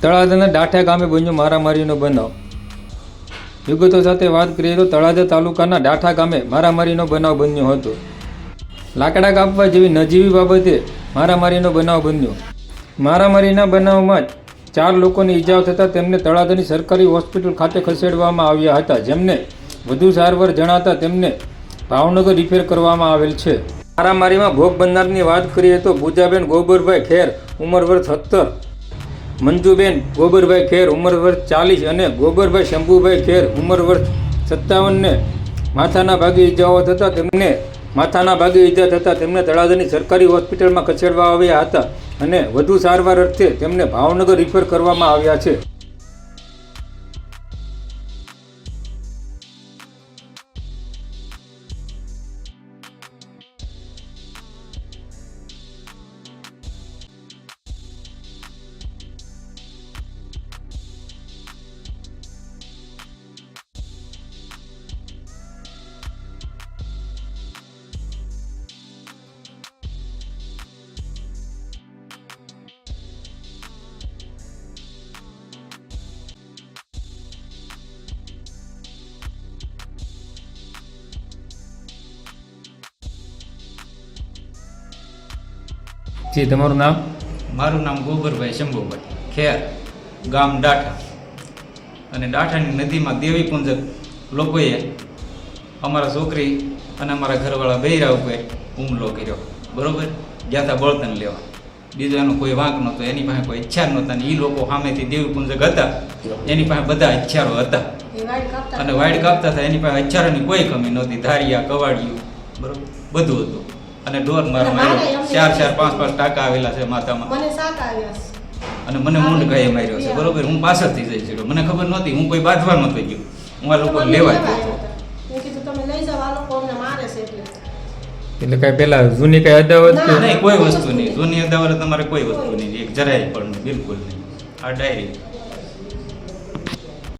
તળાજાના ડાઠા ગામે બન્યો મારામારીનો બનાવ. વિગતો સાથે વાત કરીએ તો તળાજા તાલુકાના ડાઠા ગામે મારામારીનો બનાવ બન્યો હતો. લાકડા કાપવા જેવી નજીવી બાબતે મારામારીનો બનાવ બન્યો. મારામારીના બનાવમાં જ ચાર લોકોની ઈજાઓ થતાં તેમને તળાજાની સરકારી હોસ્પિટલ ખાતે ખસેડવામાં આવ્યા હતા, જેમને વધુ સારવાર જણાતા તેમને ભાવનગર રિફેર કરવામાં આવેલ છે. મારામારીમાં ભોગ બનનારની વાત કરીએ તો પૂજાબેન ગોબરભાઈ ખેર ઉંમર વર્ષ સત્તર મંજુબેન, ગોબરભાઈ ખેર ઉંમર વર્ષ ચાલીસ અને ગોબરભાઈ શંભુભાઈ ખેર ઉંમર વર્ષ સત્તાવનને માથાના ભાગે ઈજાઓ થતાં તેમને માથાના ભાગે ઈજા થતાં તેમને તળાજાની સરકારી હોસ્પિટલમાં ખસેડવા આવ્યા હતા અને વધુ સારવાર અર્થે તેમને ભાવનગર રિફર કરવામાં આવ્યા છે. જી તમારું નામ? મારું નામ ગોબરભાઈ શંભુભાઈ ખેર ગામ ડાઠા. અને ડાઠાની નદીમાં દેવીપુંજ લોકોએ અમારા છોકરી અને અમારા ઘરવાળા બૈરા ઉપર હુમલો કર્યો. બરોબર? ગયા હતા બળતણ લેવા. બીજો એનો કોઈ વાંક નહોતો એની પાસે કોઈ ઈચ્છા નહોતા. ને એ લોકો સામેથી દેવીપુંજક હતા. એની પાસે બધા હથિયારો હતા. અને વાઇડ કાપતા હતા એની પાસે હથિયારોની કોઈ કમી નહોતી. ધારિયા કવાડિયું બરોબર? બધું હતું. અને ડોર મારો માર્યો. ચાર ચાર પાંચ પાંચ ટાંકા આવેલા છે માથામાં મને સાત આવ્યા છે. અને મને મૂંડ ગાયે માર્યો છે. બરોબર હું પાછળથી જઈ છું મને ખબર નહોતી હું કોઈ બાંધવા નહોતો ગયો. હું આ લોકો લેવા ગયો. આવ્યા હતા. મેં કીધું તમે લઈ જાઓ આ લોકો અમને મારે છે એટલે. એટલે કઈ પેલા જૂની કઈ અદાવત. નહીં કોઈ વસ્તુ નહીં. જૂની અદાવત તમારે કોઈ વસ્તુ નહીં. એક જરાય પણ બિલકુલ નહીં. આ ડાયરી.